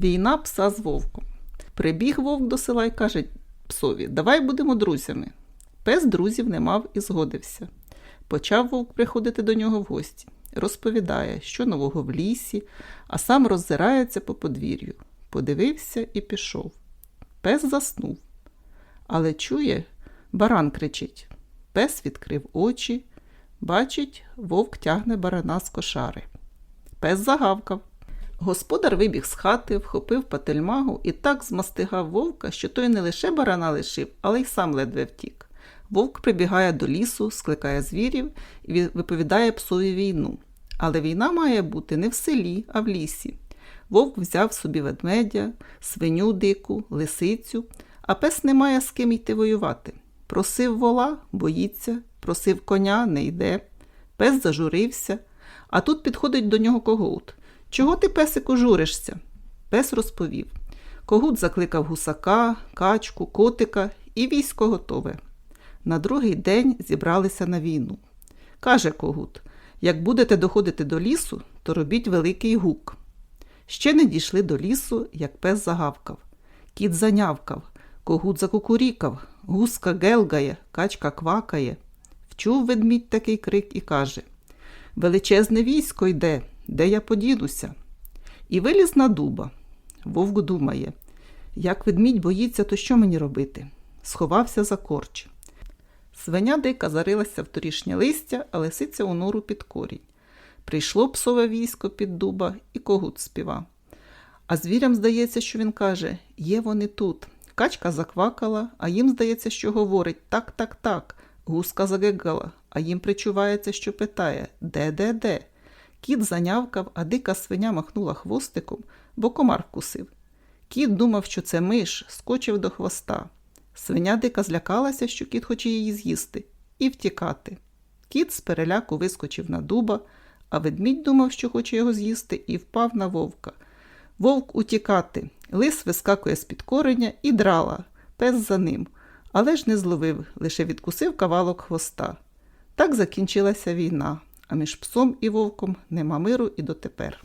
Війна пса з вовком. Прибіг вовк до села і каже псові: Давай будемо друзями. Пес друзів не мав і згодився. Почав вовк приходити до нього в гості. Розповідає, що нового в лісі, а сам роззирається по подвір'ю. Подивився і пішов. Пес заснув. Але чує, баран кричить. Пес відкрив очі. Бачить, вовк тягне барана з кошари. Пес загавкав. Господар вибіг з хати, вхопив пательмагу і так змастигав вовка, що той не лише барана лишив, але й сам ледве втік. Вовк прибігає до лісу, скликає звірів і виповідає псові війну. Але війна має бути не в селі, а в лісі. Вовк взяв собі ведмедя, свиню дику, лисицю, а пес не має з ким йти воювати. Просив вола, боїться, просив коня, не йде. Пес зажурився, а тут підходить до нього когут. Чого ти, песику, журишся? Пес розповів. Когут закликав гусака, качку, котика і військо готове. На другий день зібралися на війну. Каже когут: як будете доходити до лісу, то робіть великий гук. Ще не дійшли до лісу, як пес загавкав. Кіт занявкав, когут закукурікав, гуска гелгає, качка квакає. Вчув ведмідь такий крик і каже: Величезне військо йде, де я подінуся? І виліз на дуба. Вовк думає, як ведмідь боїться, то що мені робити? Сховався за корч. Свиня дика зарилася в торішнє листя, а лисиця у нору під корінь. Прийшло псове військо під дуба, і когут співа. А звірям здається, що він каже: є вони тут. Качка заквакала, а їм здається, що говорить так, так, так. Гуска загигала, а їм причувається, що питає де, де, де. Кіт занявкав, а дика свиня махнула хвостиком, бо комар вкусив. Кіт думав, що це миш, скочив до хвоста. Свиня дика злякалася, що кіт хоче її з'їсти, і втікати. Кіт з переляку вискочив на дуба, а ведмідь думав, що хоче його з'їсти, і впав на вовка. Вовк утікати. Лис вискакує з-під кореня і драла, пес за ним, але ж не зловив, лише відкусив кавалок хвоста. Так закінчилася війна, а між псом і вовком нема миру і дотепер.